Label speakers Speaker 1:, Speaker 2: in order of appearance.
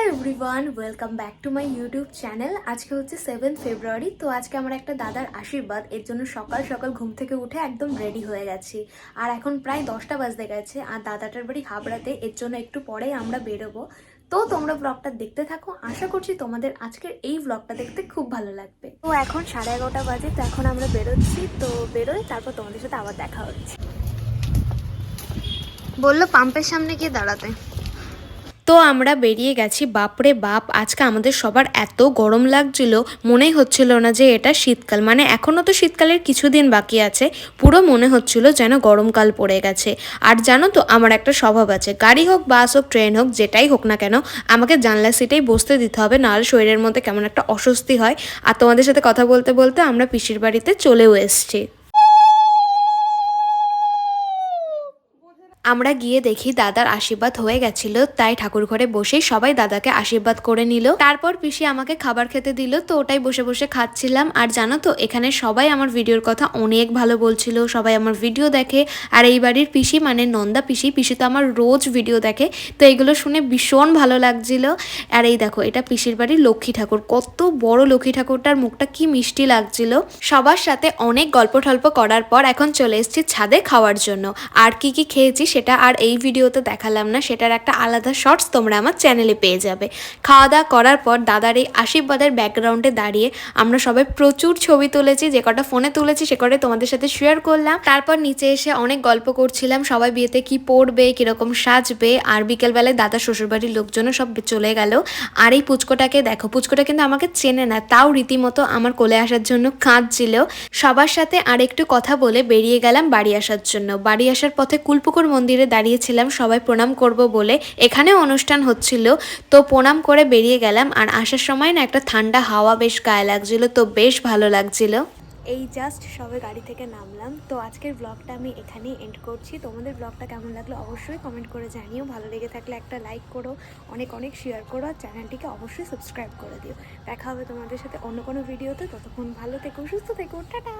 Speaker 1: Everyone, welcome back to my YouTube channel. আজকে হচ্ছে seven ফেব্রুয়ারি তো আজকে আমার একটা দাদার আশীর্বাদ। এর জন্য সকাল সকাল ঘুম থেকে উঠে একদম রেডি হয়ে গেছি। আর এখন প্রায় দশটা বাজতে গেছে, আর দাদাটার বাড়ি হাবড়াতে এর জন্য একটু পরেই আমরা বেরোবো। তো তোমরা ব্লগটা দেখতে থাকো, আশা করছি তোমাদের আজকের এই ব্লগটা দেখতে খুব ভালো লাগবে। তো এখন সাড়ে এগারোটা বাজে, তো এখন আমরা বেরোচ্ছি। তো বেরোই, তারপর তোমাদের সাথে আবার দেখা হচ্ছে। বলল পাম্পের সামনে গিয়ে দাঁড়াতে। তো আমরা বেরিয়ে গেছি। বাপরে বাপ, আজকে আমাদের সবার এত গরম লাগছিল, মনেই হচ্ছিল না যে এটা শীতকাল। মানে এখনও তো শীতকালের কিছুদিন বাকি আছে, পুরো মনে হচ্ছিল যেন গরমকাল পড়ে গেছে। আর জানো তো, আমার একটা স্বভাব আছে, গাড়ি হোক, বাস হোক, ট্রেন হোক, যেটাই হোক না কেন, আমাকে জানলা সিটেই বসতে দিতে হবে, নাহলে শরীরের মধ্যে কেমন একটা অস্বস্তি হয়। আর তোমাদের সাথে কথা বলতে বলতে আমরা পিসির বাড়িতে চলেও এসেছি। আমরা গিয়ে দেখি দাদার আশীর্বাদ হয়ে গেছিল, তাই ঠাকুর ঘরে বসেই সবাই দাদাকে আশীর্বাদ করে নিল। তারপর পিসি আমাকে খাবার খেতে দিল, তো ওটাই বসে বসে খাচ্ছিলাম। আর জানো তো, এখানে সবাই আমার ভিডিওর কথা অনেক ভালো বলছিল, সবাই আমার ভিডিও দেখে। আর এই বাড়ির পিসি মানে নন্দা পিসি পিসি তো আমার রোজ ভিডিও দেখে, তো এগুলো শুনে ভীষণ ভালো লাগছিল। আর এই দেখো, এটা পিসির বাড়ির লক্ষ্মী ঠাকুর, কত বড় লক্ষ্মী ঠাকুরটার মুখটা কি মিষ্টি লাগছিল। সবার সাথে অনেক গল্প টল্প করার পর এখন চলে এসেছি ছাদে খাওয়ার জন্য। আর কি কি খেয়েছি সেটা আর এই ভিডিওতে দেখালাম না, সেটার একটা আলাদা শর্টস তোমরা আমার চ্যানেলে পেয়ে যাবে। খাওয়া দাওয়া করার পর দাদার এই আশীর্বাদের ব্যাকগ্রাউন্ডে দাঁড়িয়ে আমরা সবাই প্রচুর ছবি তুলেছি, যে কটা ফোনে তুলেছি সে কটা তোমাদের সাথে শেয়ার করলাম। তারপর নিচে এসে অনেক গল্প করছিলাম, সবাই বিয়েতে কি পড়বে কীরকম সাজবে, আর বিকেলবেলায় দাদা শ্বশুরবাড়ির লোকজনও সব চলে গেল। আর এই পুচকোটাকে দেখো, পুচকোটা কিন্তু আমাকে চেনে না, তাও রীতিমতো আমার কোলে আসার জন্য কাঁদছিল। সবার সাথে আর একটু কথা বলে বেরিয়ে গেলাম বাড়ি আসার জন্য। বাড়ি আসার পথে কুলপুকুর মন্দিরে দাঁড়িয়েছিলাম, সবাই প্রণাম করব বলে এখানেও অনুষ্ঠান হচ্ছিল। তো প্রণাম করে বেরিয়ে গেলাম আর আসার সময় না একটা ঠান্ডা হাওয়া বেশ গায়ে লাগছিল, তো বেশ ভালো লাগছিল। এই জাস্ট সবে গাড়ি থেকে নামলাম। তো আজকের ব্লগটা আমি এখানেই এন্ড করছি। তোমাদের ব্লগটা কেমন লাগল অবশ্যই কমেন্ট করে জানিও। ভালো লেগে থাকলে একটা লাইক করো, অনেক অনেক শেয়ার করো আর চ্যানেলটিকে অবশ্যই সাবস্ক্রাইব করে দিও। দেখা হবে তোমাদের সাথে অন্য কোনো ভিডিওতে ততক্ষণ ভালো থেকো, সুস্থ থেকো, টাটা!